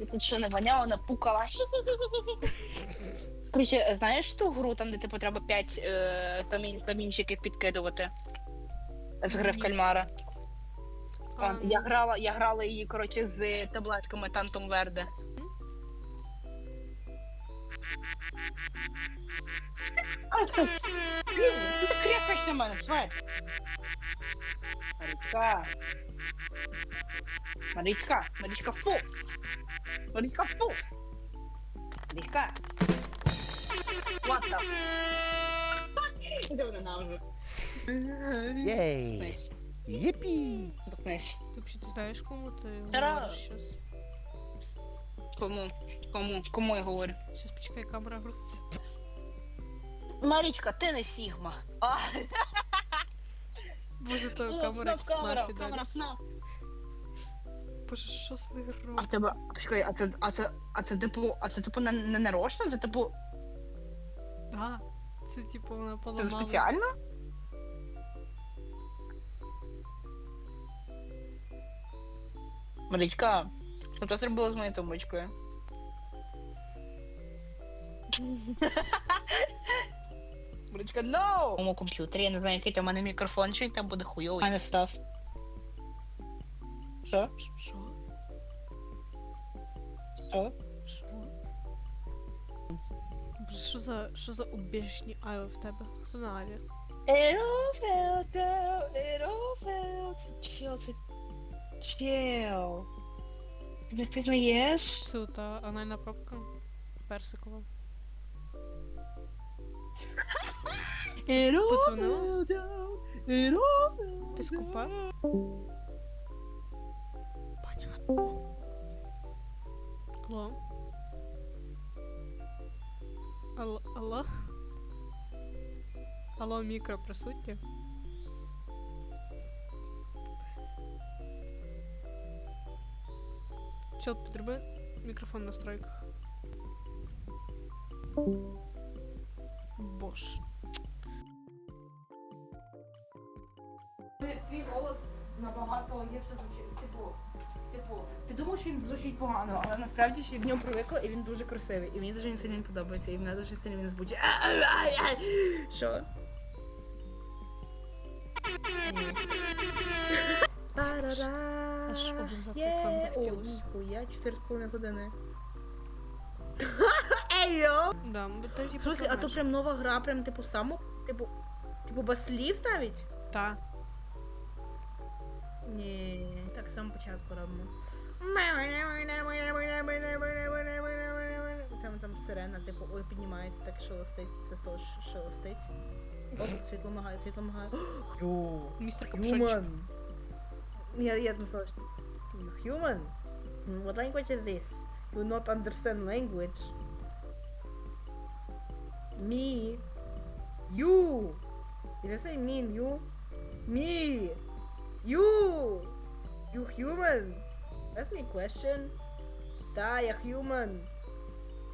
Я тут що не воняла, не пукала. Короче, знаєш ту гру, там, де типу треба 5 е, камінь, камінчиків підкидувати з гри в Ні. кальмара. А, я грала, я грала її, коротше, з таблетками Тантом Верде. Ай, ти, блін, ти на мене, тварь. Марічка. Марічка, Марічка, фу. Марічка, фу. Марічка. What the fuck? Іди вона нахуй. Єй! Заткнись. Єпі! Заткнись. Ти взагалі ти знаєш, кому ти Тара. говориш щас? Кому? Кому? Кому я говорю? Щас почекай, камера грузиться. Марічка, ти не Сігма. А, Боже, то о, камера ФНАФ, камера, ФНАФ камера, іде. ФНАФ. Боже, що з них А в робиться? тебе, почекай, а це, а це, а це типу, а це типу не, не нарочно? Це типу, Да. Це типу вона це поламалась. спеціально? Марічка, що ти зробила з моєю тумбочкою? Марічка, no! У моєму комп'ютері, я не знаю, який там у мене мікрофон, чи там буде хуйовий. У мене встав. Що? Що? Що? Що? За, що за убіжні айви в тебе? Хто на аві? It all felt out, it all felt chill, це chill. Ти не пізнаєш? Це та анальна пробка? Персикова. It all Подзвонила? felt out, it all felt Ти скупа? Понятно. Алло? Алло? Алло? Алло, мікро присутнє? Чел, підроби мікрофон в настройках. Боже. Твій голос набагато гірше звучить. Типу, типу, ти думав, що він звучить погано, але насправді всі в ньому привикла і він дуже красивий. І мені дуже він сильно подобається, і мене дуже сильно він збуджує. Що? Аж екран захотілося. Хуя, 4,5 години. Ей, йо! Да, бо типу В смысле, а то прям нова гра, прям типу саму, типу, типу без слів навіть? Та. Ні, так з самого початку робимо. Там там сирена, типу, ой, піднімається, так шелестить, село- шелестить. О, світло мигає, світло мигає. Йо, Містер Капшончик. human. Я, я не знаю, human? What language is this? You not understand language. Me. You. Did I say me and you? Me. You. You human. Ask me a question. Die a human.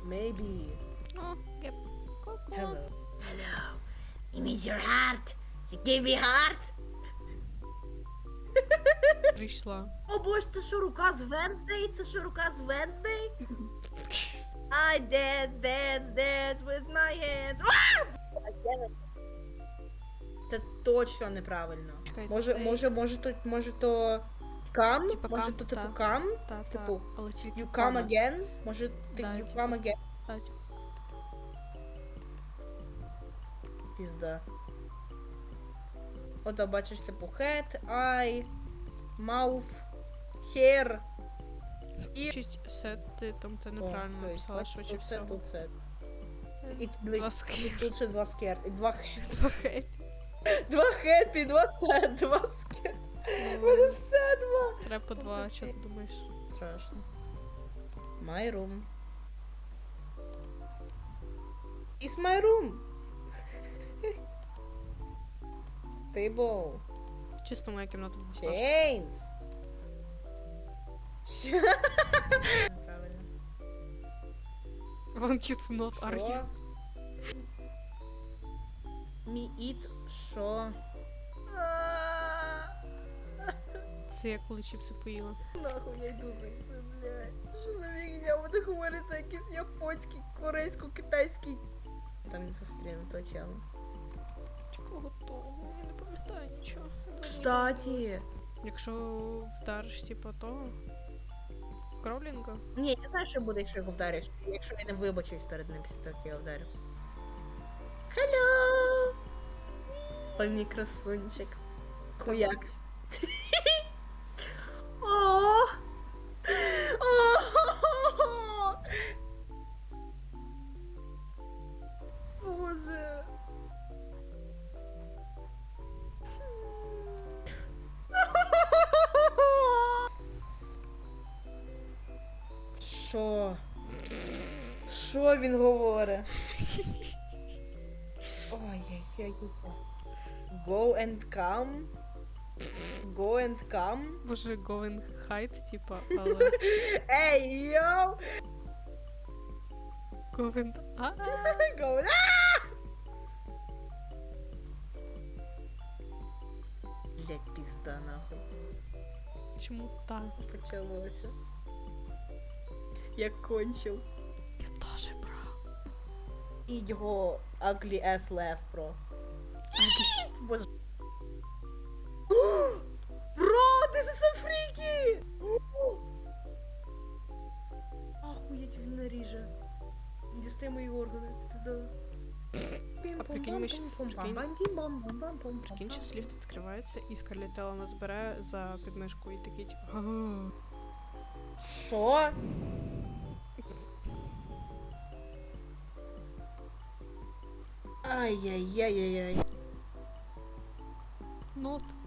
Maybe. О, геп. Ку-ку. Hello. Hello. It means your heart. You gave me heart. Прийшла. О боже, це що рука з Wednesday? Це що рука з Wednesday? I dance, dance, dance with my hands. А! Це точно неправильно. Чекай, Може, та може, може то, може то кам? Типа може кам, то типу та. кам? Та, та, Типу, але тільки You come кама. again? Може ти Да, you типу. come again? Та, типу. Пізда. Ото бачиш, типу head, eye, mouth, hair. І... Чуть сет, ти там О, неправильно то написала, есть, швидше тут це, всього. тут це. І Два дивись, скер. тут ще два скер. І два хе- Два. Два хеппі, два це, два скер. У мене все два. Треба по два, що ти думаєш? Страшно. My room. It's my room. Table. Чисто моя кімната була. Chains. Правильно. Want you to not argue. Що? Me eat що? Це я коли чіпси поїла. Нахуй я йду за це, блядь. Що за фігня? говорить на якийсь японський, корейсько-китайський. Там він зустріне того чела. Кого того? Я не пам'ятаю нічого. Кстати. Якщо вдариш, типу, того. Кроулінга? Ні, я знаю, що буде, якщо його вдариш. Якщо я не вибачусь перед ним після того, як я вдарю. Hello! Ой, мій красунчик. Хуяк. Боже. Що? Що він говорить? Ой-ой-ой. Go and come. Go and come. Боже, going hide, типа, але Ей, йоу! going а Go and... Блять, пізда нахуй. Чому так? Почалося. Я кончив. Я теж, бро. І його ugly ass left, bro. Боже. Бро, this is so freaky! Ахуєть, він наріже. Дістає мої органи, ти пізда. А прикинь, ми ще- прикинь- Прикинь, що ліфт відкривається, і Скарлетт нас бере за підмишку і такий, типу, «Га». Що? Ай-яй-яй-яй-яй. out.